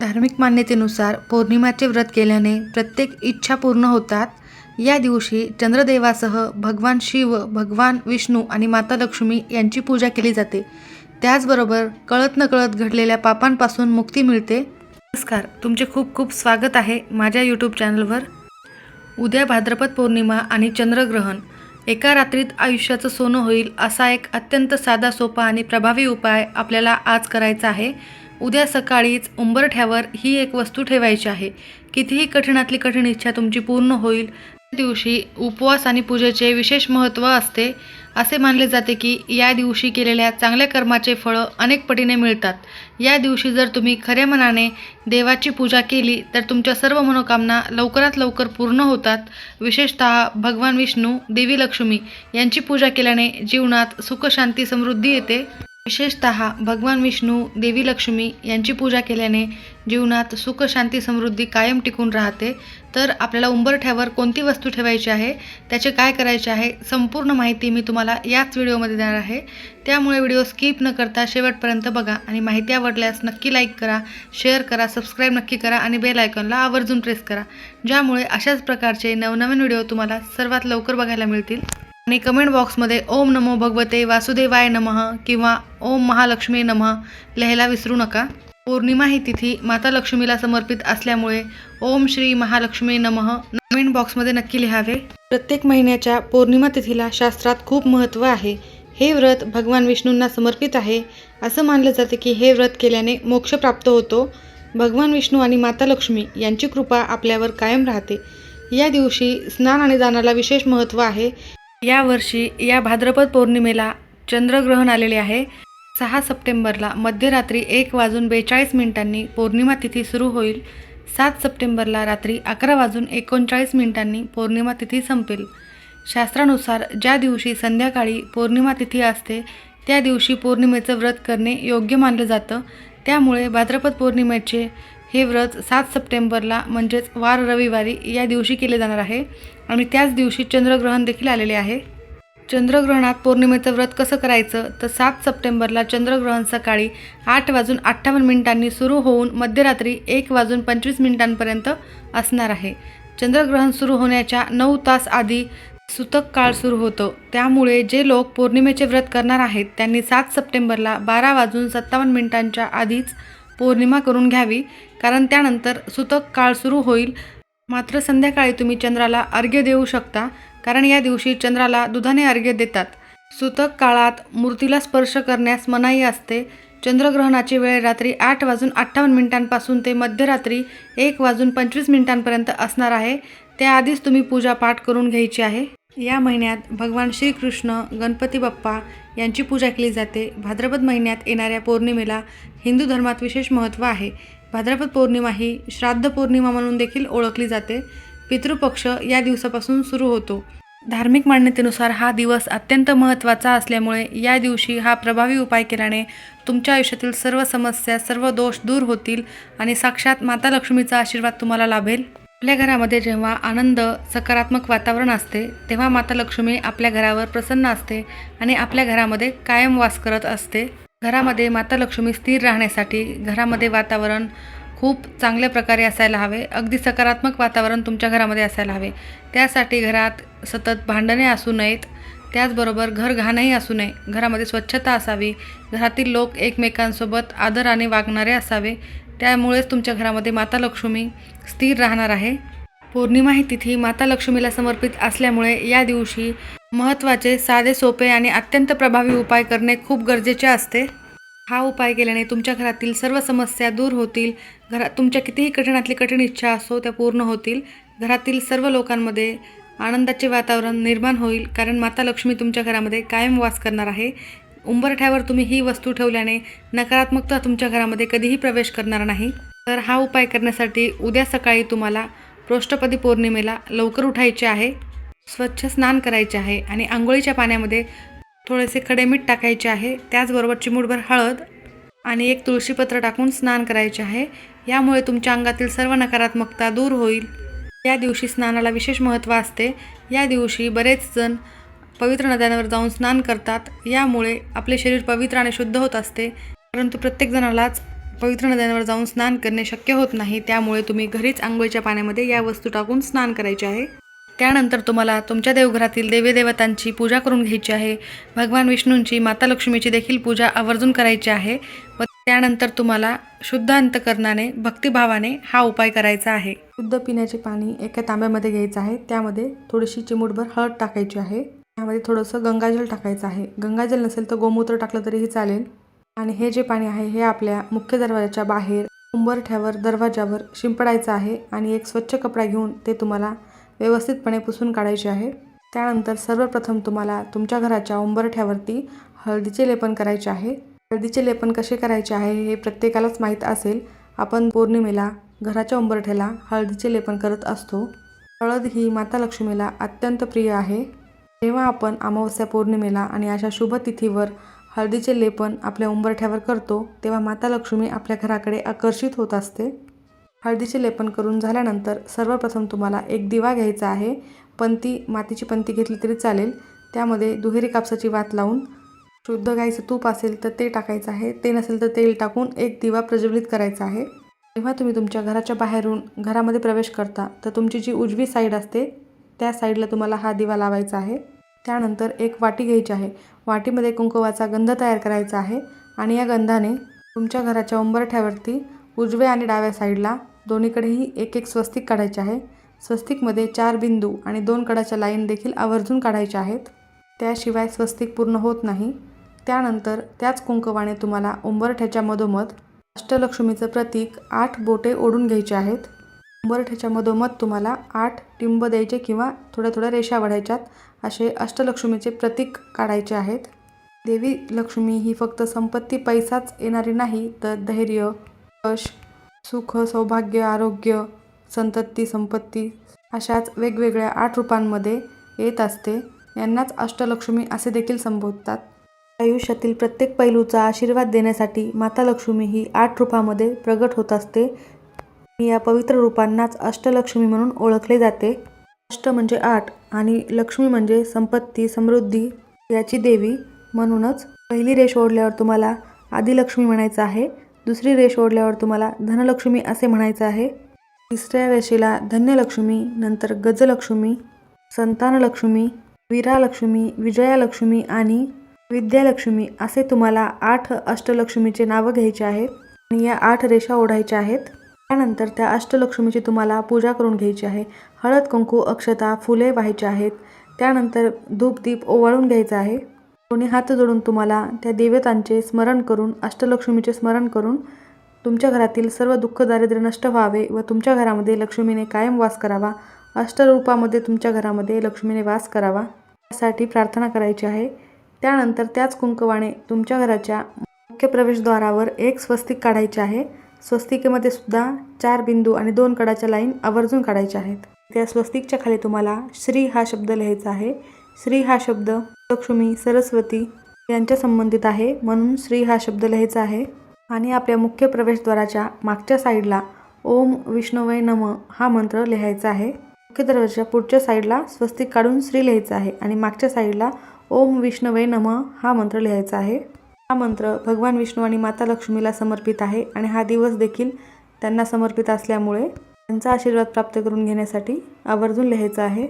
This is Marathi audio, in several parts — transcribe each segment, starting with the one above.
धार्मिक मान्यतेनुसार पौर्णिमाचे व्रत केल्याने प्रत्येक इच्छा पूर्ण होतात. या दिवशी चंद्रदेवासह भगवान शिव भगवान विष्णू आणि माता लक्ष्मी यांची पूजा केली जाते. त्याचबरोबर कळत नकळत घडलेल्या पापांपासून मुक्ती मिळते. नमस्कार तुमचे खूप खूप स्वागत आहे माझ्या यूट्यूब चॅनलवर. उद्या भाद्रपद पौर्णिमा आणि चंद्रग्रहण. एका रात्रीत आयुष्याचं सोनं होईल असा एक अत्यंत साधा सोपा आणि प्रभावी उपाय आपल्याला आज करायचा आहे. उद्या सकाळीच उंबरठ्यावर ही एक वस्तू ठेवायची आहे. कितीही कठीणातली कठीण इच्छा तुमची पूर्ण होईल. त्या दिवशी उपवास आणि पूजेचे विशेष महत्त्व असते. असे मानले जाते की या दिवशी केलेल्या चांगल्या कर्माचे फळं अनेक पटीने मिळतात. या दिवशी जर तुम्ही खऱ्या मनाने देवाची पूजा केली तर तुमच्या सर्व मनोकामना लवकरात लवकर पूर्ण होतात. विशेषतः भगवान विष्णू देवी लक्ष्मी यांची पूजा केल्याने जीवनात सुखशांती समृद्धी येते. विशेषतः भगवान विष्णू देवी लक्ष्मी यांची पूजा केल्याने जीवनात सुख शांती समृद्धी कायम टिकून राहते. तर आपल्याला उंबरठ्यावर कोणती वस्तू ठेवायची आहे? त्याचे काय करायचे आहे? संपूर्ण माहिती मी तुम्हाला याच व्हिडिओमध्ये देणार आहे. त्यामुळे व्हिडिओ स्किप न करता शेवटपर्यंत बघा आणि माहिती आवडल्यास नक्की लाईक करा शेअर करा सबस्क्राईब नक्की करा आणि बेल आयकॉनला आवर्जून प्रेस करा. ज्यामुळे अशाच प्रकारचे नवनवीन व्हिडिओ तुम्हाला सर्वात लवकर बघायला मिळतील. आणि कमेंट बॉक्समध्ये ओम नमो भगवते वासुदेवाय नमः किंवा ओम महालक्ष्मी नमः लिहायला विसरू नका. पौर्णिमा ही तिथी माता लक्ष्मीला समर्पित असल्यामुळे ओम श्री महालक्ष्मी नमः कमेंट बॉक्समध्ये नक्की लिहावे. प्रत्येक महिन्याच्या पौर्णिमा तिथीला शास्त्रात खूप महत्त्व आहे. हे व्रत भगवान विष्णूंना समर्पित आहे. असं मानलं जाते की हे व्रत केल्याने मोक्ष प्राप्त होतो. भगवान विष्णू आणि माता लक्ष्मी यांची कृपा आपल्यावर कायम राहते. या दिवशी स्नान आणि दानाला विशेष महत्त्व आहे. यावर्षी या भाद्रपद पौर्णिमेला चंद्रग्रहण आलेले आहे. सहा सप्टेंबरला मध्यरात्री एक वाजून बेचाळीस मिनिटांनी पौर्णिमा तिथी सुरू होईल. सात सप्टेंबरला रात्री अकरा वाजून एकोणचाळीस मिनिटांनी पौर्णिमा तिथी संपेल. शास्त्रानुसार ज्या दिवशी संध्याकाळी पौर्णिमा तिथी असते त्या दिवशी पौर्णिमेचं व्रत करणे योग्य मानलं जातं. त्यामुळे भाद्रपद पौर्णिमेचे हे व्रत सात सप्टेंबरला म्हणजेच वार रविवारी या दिवशी केले जाणार आहे. आणि त्याच दिवशी चंद्रग्रहण देखील आलेले आहे. चंद्रग्रहणात पौर्णिमेचं व्रत कसं करायचं? तर सात सप्टेंबरला चंद्रग्रहण सकाळी आठ वाजून अठ्ठावन्न मिनिटांनी सुरू होऊन मध्यरात्री एक वाजून पंचवीस मिनिटांपर्यंत असणार आहे. चंद्रग्रहण सुरू होण्याच्या नऊ तास आधी सुतक काळ सुरू होतो. त्यामुळे जे लोक पौर्णिमेचे व्रत करणार आहेत त्यांनी सात सप्टेंबरला बारा वाजून सत्तावन्न मिनिटांच्या आधीच पौर्णिमा करून घ्यावी. कारण त्यानंतर सुतक काळ सुरू होईल. मात्र संध्याकाळी तुम्ही चंद्राला अर्घ्य देऊ शकता कारण या दिवशी चंद्राला दुधाने अर्घ्य देतात. सुतक काळात मूर्तीला स्पर्श करण्यास मनाई असते. चंद्रग्रहणाची वेळ रात्री आठ वाजून अठ्ठावन्न मिनिटांपासून ते मध्यरात्री एक वाजून पंचवीस मिनिटांपर्यंत असणार आहे. त्याआधीच तुम्ही पूजा पाठ करून घ्यायची आहे. या महिन्यात भगवान श्रीकृष्ण गणपती बाप्पा यांची पूजा केली जाते. भाद्रपद महिन्यात येणाऱ्या पौर्णिमेला हिंदू धर्मात विशेष महत्त्व आहे. भाद्रपद पौर्णिमा ही श्राद्ध पौर्णिमा म्हणून देखील ओळखली जाते. पितृपक्ष या दिवसापासून सुरू होतो. धार्मिक मान्यतेनुसार हा दिवस अत्यंत महत्त्वाचा असल्यामुळे या दिवशी हा प्रभावी उपाय केल्याने तुमच्या आयुष्यातील सर्व समस्या सर्व दोष दूर होतील आणि साक्षात माता लक्ष्मीचा आशीर्वाद तुम्हाला लाभेल. आपल्या घरामध्ये जेव्हा आनंद सकारात्मक वातावरण असते तेव्हा माता लक्ष्मी आपल्या घरावर प्रसन्न असते आणि आपल्या घरामध्ये कायम वास करत असते. घरामध्ये माता लक्ष्मी स्थिर राहण्यासाठी घरामध्ये वातावरण खूप चांगल्या प्रकारे असायला हवे. अगदी सकारात्मक वातावरण तुमच्या घरामध्ये असायला हवे. त्यासाठी घरात सतत भांडणे असू नयेत. त्याचबरोबर घर घाणही असू नये. घरामध्ये स्वच्छता असावी. घरातील लोक एकमेकांसोबत आदराने वागणारे असावे. त्यामुळेच तुमच्या घरामध्ये माता लक्ष्मी स्थिर राहणार आहे. पौर्णिमा ही तिथी माता लक्ष्मीला समर्पित असल्यामुळे या दिवशी महत्त्वाचे साधे सोपे आणि अत्यंत प्रभावी उपाय करणे खूप गरजेचे असते. हा उपाय केल्याने तुमच्या घरातील सर्व समस्या दूर होतील. घरा तुमच्या कितीही कठीणातली कठीण इच्छा असो त्या पूर्ण होतील. घरातील सर्व लोकांमध्ये आनंदाचे वातावरण निर्माण होईल कारण माता लक्ष्मी तुमच्या घरामध्ये कायम वास करणार आहे. उंबरठ्यावर तुम्ही ही वस्तू ठेवल्याने नकारात्मकता तुमच्या घरामध्ये कधीही प्रवेश करणार नाही. तर हा उपाय करण्यासाठी उद्या सकाळी तुम्हाला पृष्ठपदी पौर्णिमेला लवकर उठायचे आहे. स्वच्छ स्नान करायचे आहे आणि आंघोळीच्या पाण्यामध्ये थोडेसे खडे मीठ टाकायचे आहे. त्याचबरोबर चिमूटभर हळद आणि एक तुळशीपत्र टाकून स्नान करायचे आहे. यामुळे तुमच्या अंगातील सर्व नकारात्मकता दूर होईल. या दिवशी स्नानाला विशेष महत्त्व असते. या दिवशी बरेच जण पवित्र नद्यांवर जाऊन स्नान करतात. यामुळे आपले शरीर पवित्र आणि शुद्ध होत असते. परंतु प्रत्येक जणालाच पवित्र नद्यांवर जाऊन स्नान करणे शक्य होत नाही. त्यामुळे तुम्ही घरीच आंघोळीच्या पाण्यामध्ये या वस्तू टाकून स्नान करायचे आहे. त्यानंतर तुम्हाला तुमच्या देवघरातील देवीदेवतांची पूजा करून घ्यायची आहे. भगवान विष्णूंची माता लक्ष्मीची देखील पूजा आवर्जून करायची आहे व त्यानंतर तुम्हाला शुद्ध अंतकरणाने भक्तिभावाने हा उपाय करायचा आहे. शुद्ध पिण्याचे पाणी एका तांब्यामध्ये घ्यायचं आहे. त्यामध्ये थोडीशी चिमूटभर हळद टाकायची आहे. त्यामध्ये थोडंसं गंगाजल टाकायचं आहे. गंगाजल नसेल तर गोमूत्र टाकलं तरीही चालेल. आणि हे जे पाणी आहे हे आपल्या मुख्य दरवाजाच्या बाहेर उंबरठ्यावर दरवाजावर शिंपडायचं आहे. आणि एक स्वच्छ कपडा घेऊन ते तुम्हाला व्यवस्थितपणे पुसून काढायची आहे. त्यानंतर सर्वप्रथम तुम्हाला तुमच्या घराच्या उंबरठ्यावरती हळदीचे लेपन करायचे आहे. हळदीचे लेपन कसे करायचे आहे हे प्रत्येकालाच माहीत असेल. आपण पौर्णिमेला घराच्या उंबरठ्याला हळदीचे लेपन करत असतो. हळद ही माता लक्ष्मीला अत्यंत प्रिय आहे. जेव्हा आपण अमावस्या पौर्णिमेला आणि अशा शुभ तिथीवर हळदीचे लेपन आपल्या उंबरठ्यावर करतो तेव्हा माता लक्ष्मी आपल्या घराकडे आकर्षित होत असते. हळदीचे लेपन करून झाल्यानंतर सर्वप्रथम तुम्हाला एक दिवा घ्यायचा आहे. पंती मातीची पंती घेतली तरी चालेल. त्यामध्ये दुहेरी कापसाची वात लावून शुद्ध गाईचं तूप असेल तर ते टाकायचं आहे. ते नसेल तर तेल टाकून एक दिवा प्रज्वलित करायचा आहे. जेव्हा तुम्ही तुमच्या घराच्या बाहेरून घरामध्ये प्रवेश करता तर तुमची जी उजवी साईड असते त्या साईडला तुम्हाला हा दिवा लावायचा आहे. त्यानंतर एक वाटी घ्यायची आहे. वाटीमध्ये कुंकुवाचा गंध तयार करायचा आहे आणि या गंधाने तुमच्या घराच्या उंबरठ्यावरती उजव्या आणि डाव्या साईडला दोन्हीकडेही एक एक स्वस्तिक काढायचे आहे. स्वस्तिकमध्ये चार बिंदू आणि दोन कडाच्या लाईन देखील आवर्जून काढायच्या आहेत. त्याशिवाय स्वस्तिक पूर्ण होत नाही. त्यानंतर त्याच कुंकवाने तुम्हाला उंबरठ्याच्या मधोमध अष्टलक्ष्मीचं प्रतीक आठ बोटे ओढून घ्यायचे आहेत. उंबरठ्याच्या मधोमध तुम्हाला आठ टिंब द्यायचे किंवा थोड्या थोड्या रेषा वाढायच्यात असे अष्टलक्ष्मीचे प्रतीक काढायचे आहेत. देवी लक्ष्मी ही फक्त संपत्ती पैसाच येणारी नाही तर धैर्य यश सुख सौभाग्य आरोग्य संतती संपत्ती अशाच वेगवेगळ्या आठ रूपांमध्ये येत असते. यांनाच अष्टलक्ष्मी असे देखील संबोधतात. आयुष्यातील प्रत्येक पैलूचा आशीर्वाद देण्यासाठी माता लक्ष्मी ही आठ रूपामध्ये प्रगट होत असते. या पवित्र रूपांनाच अष्टलक्ष्मी म्हणून ओळखले जाते. अष्ट म्हणजे आठ आणि लक्ष्मी म्हणजे संपत्ती समृद्धी याची देवी म्हणूनच पहिली रेष ओढल्यावर तुम्हाला आदिलक्ष्मी म्हणायचं आहे. दुसरी रेष ओढल्यावर तुम्हाला धनलक्ष्मी असे म्हणायचं आहे. तिसऱ्या रेषेला धन्यलक्ष्मी नंतर गजलक्ष्मी संतानलक्ष्मी वीरालक्ष्मी विजयालक्ष्मी आणि विद्यालक्ष्मी असे तुम्हाला आठ अष्टलक्ष्मीचे नावं घ्यायचे आहेत आणि या आठ रेषा ओढायच्या आहेत. त्यानंतर त्या अष्टलक्ष्मीची तुम्हाला पूजा करून घ्यायची आहे. हळद कुंकू अक्षता फुले व्हायची आहेत. त्यानंतर धूपदीप ओवाळून घ्यायचा आहे. दोन्ही हात जोडून तुम्हाला त्या देवतांचे स्मरण करून अष्टलक्ष्मीचे स्मरण करून तुमच्या घरातील सर्व दुःख दारिद्र्य नष्ट व्हावे व तुमच्या घरामध्ये लक्ष्मीने कायम वास करावा. अष्टरूपामध्ये तुमच्या घरामध्ये लक्ष्मीने वास करावा यासाठी प्रार्थना करायची आहे. त्यानंतर त्याच कुंकवाने तुमच्या घराच्या मुख्य प्रवेशद्वारावर एक स्वस्तिक काढायचे आहे. स्वस्तिकेमध्ये सुद्धा चार बिंदू आणि दोन कडाच्या लाईन आवर्जून काढायच्या आहेत. त्या स्वस्तिकच्या खाली तुम्हाला श्री हा शब्द लिहायचा आहे. श्री हा शब्द लक्ष्मी सरस्वती यांच्या संबंधित आहे म्हणून श्री हा शब्द लिहायचा आहे. आणि आपल्या मुख्य प्रवेशद्वाराच्या मागच्या साईडला ओम विष्णुवय नम हा मंत्र लिहायचा आहे. मुख्य दरवाजाच्या पुढच्या साईडला स्वस्तिक काढून श्री लिहायचा आहे आणि मागच्या साईडला ओम विष्णुवय नम हा मंत्र लिहायचा आहे. हा मंत्र भगवान विष्णू आणि माता लक्ष्मीला समर्पित आहे आणि हा दिवस देखील त्यांना समर्पित असल्यामुळे त्यांचा आशीर्वाद प्राप्त करून घेण्यासाठी आवर्जून लिहायचा आहे.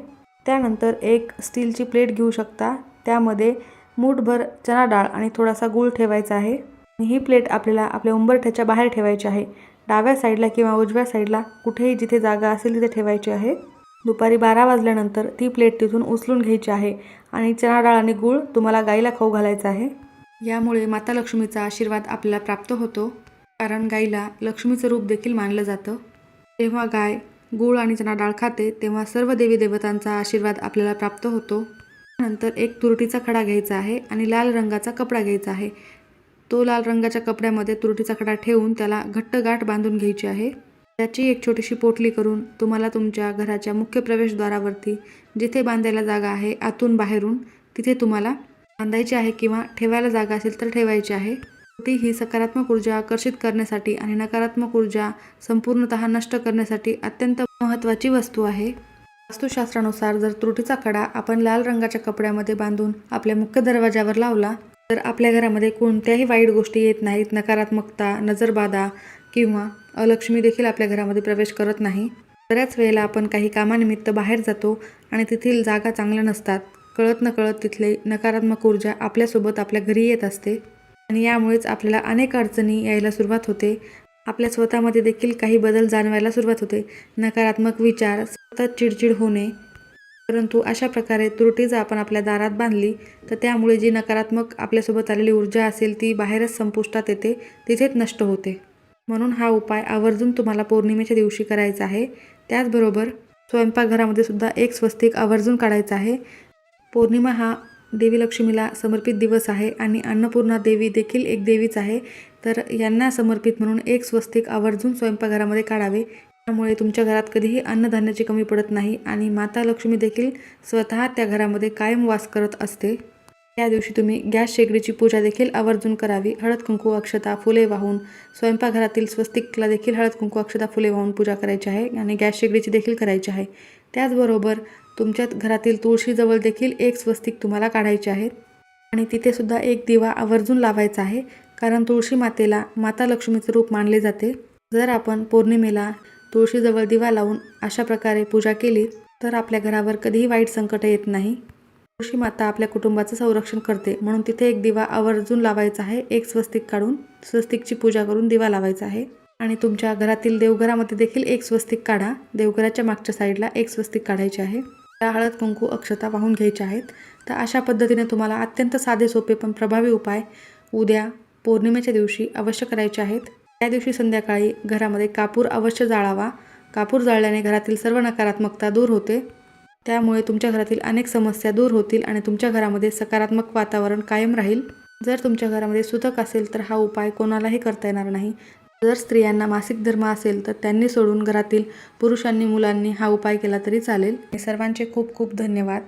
त्यानंतर एक स्टीलची प्लेट घेऊ शकता. त्यामध्ये मूठभर चणा डाळ आणि थोडासा गूळ ठेवायचा आहे. ही प्लेट आपल्याला आपल्या उंबरठ्याच्या बाहेर ठेवायची आहे. डाव्या साईडला किंवा उजव्या साईडला कुठेही जिथे जागा असेल तिथे ठेवायची आहे. दुपारी बारा वाजल्यानंतर ती प्लेट तिथून उचलून घ्यायची आहे आणि चणा डाळ आणि गूळ तुम्हाला गाईला खाऊ घालायचा आहे. यामुळे माता लक्ष्मीचा आशीर्वाद आपल्याला प्राप्त होतो. कारण गाईला लक्ष्मीचं रूप देखील मानलं जातं. तेव्हा गाय गूळ आणि चणा डाळ खाते तेव्हा सर्व देवी देवतांचा आशीर्वाद आपल्याला प्राप्त होतो. नंतर एक तुरटीचा खडा घ्यायचा आहे आणि लाल रंगाचा कपडा घ्यायचा आहे. तो लाल रंगाच्या कपड्यामध्ये तुरटीचा खडा ठेवून त्याला घट्ट गाठ बांधून घ्यायची आहे. त्याची एक छोटीशी पोटली करून तुम्हाला तुमच्या घराच्या मुख्य प्रवेशद्वारावरती जिथे बांधायला जागा आहे आतून बाहेरून तिथे तुम्हाला बांधायची आहे किंवा ठेवायला जागा असेल तर ठेवायची आहे. ती ही सकारात्मक ऊर्जा आकर्षित करण्यासाठी आणि नकारात्मक ऊर्जा संपूर्णतः नष्ट करण्यासाठी अत्यंत महत्त्वाची वस्तू आहे. वास्तुशास्त्रानुसार जर त्रुटीचा कडा आपण लाल रंगाच्या कपड्यामध्ये बांधून आपल्या मुख्य दरवाजावर लावला तर आपल्या घरामध्ये कोणत्याही वाईट गोष्टी येत नाहीत. नकारात्मकता नजरबाधा किंवा अलक्ष्मी देखील आपल्या घरामध्ये प्रवेश करत नाही. बऱ्याच वेळेला आपण काही कामानिमित्त बाहेर जातो आणि तेथील जागा चांगल्या नसतात. कळत न कळत तिथले नकारात्मक ऊर्जा आपल्यासोबत आपल्या घरी येत असते. आणि यामुळेच आपल्याला अनेक अडचणी यायला सुरुवात होते. आपल्या स्वतःमध्ये देखील काही बदल जाणवायला सुरुवात होते. नकारात्मक विचार सतत चिडचिड होणे. परंतु अशा प्रकारे त्रुटी जर आपण आपल्या दारात बांधली तर त्यामुळे जी नकारात्मक आपल्यासोबत आलेली ऊर्जा असेल ती बाहेरच संपुष्टात येते तिथेच नष्ट होते. म्हणून हा उपाय आवर्जून तुम्हाला पौर्णिमेच्या दिवशी करायचा आहे. त्याचबरोबर स्वयंपाकघरामध्ये सुद्धा एक स्वस्तिक आवर्जून काढायचा आहे. पौर्णिमा हा देवी लक्ष्मीला समर्पित दिवस आहे आणि अन्नपूर्णा देवी देखील एक देवीच आहे. तर यांना समर्पित म्हणून एक स्वस्तिक आवर्जून स्वयंपाकघरामध्ये काढावे. त्यामुळे तुमच्या घरात कधीही अन्नधान्याची कमी पडत नाही आणि माता लक्ष्मी देखील स्वतः त्या घरामध्ये कायम वास करत असते. या दिवशी तुम्ही गॅस शेगडीची पूजा देखील आवर्जून करावी. हळद कुंकू अक्षता फुले वाहून स्वयंपाकघरातील स्वस्तिकला देखील हळद कुंकू अक्षता फुले वाहून पूजा करायची आहे आणि गॅस शेगडीची देखील करायची आहे. त्याचबरोबर तुमच्या घरातील तुळशीजवळ देखील एक स्वस्तिक तुम्हाला काढायचे आहेत. आणि तिथेसुद्धा एक दिवा आवर्जून लावायचा आहे कारण तुळशी मातेला माता लक्ष्मीचं रूप मानले जाते. जर आपण पौर्णिमेला तुळशीजवळ दिवा लावून अशा प्रकारे पूजा केली तर आपल्या घरावर कधीही वाईट संकट येत नाही. तुळशी माता आपल्या कुटुंबाचं संरक्षण करते म्हणून तिथे एक दिवा आवर्जून लावायचा आहे एक स्वस्तिक काढून स्वस्तिकची पूजा करून दिवा लावायचा आहे. आणि तुमच्या घरातील देवघरामध्ये देखील एक स्वस्तिक काढा. देवघराच्या मागच्या साईडला एक स्वस्तिक काढायचे आहे. त्या हळद कुंकू अक्षता वाहून घ्यायच्या आहेत. तर अशा पद्धतीने तुम्हाला अत्यंत साधे सोपे पण प्रभावी उपाय उद्या पौर्णिमेच्या दिवशी अवश्य करायचे आहेत. त्या दिवशी संध्याकाळी घरामध्ये कापूर अवश्य जाळावा. कापूर जाळल्याने घरातील सर्व नकारात्मकता दूर होते. त्यामुळे तुमच्या घरातील अनेक समस्या दूर होतील आणि तुमच्या घरामध्ये सकारात्मक वातावरण कायम राहील. जर तुमच्या घरामध्ये सुतक असेल तर हा उपाय कोणालाही करता येणार नाही. जर स्त्रियांना मासिक धर्म असेल तर त्यांनी सोडून घरातील पुरुषांनी मुलांनी हा उपाय केला तरी चालेल. सर्वांचे खूप खूप धन्यवाद.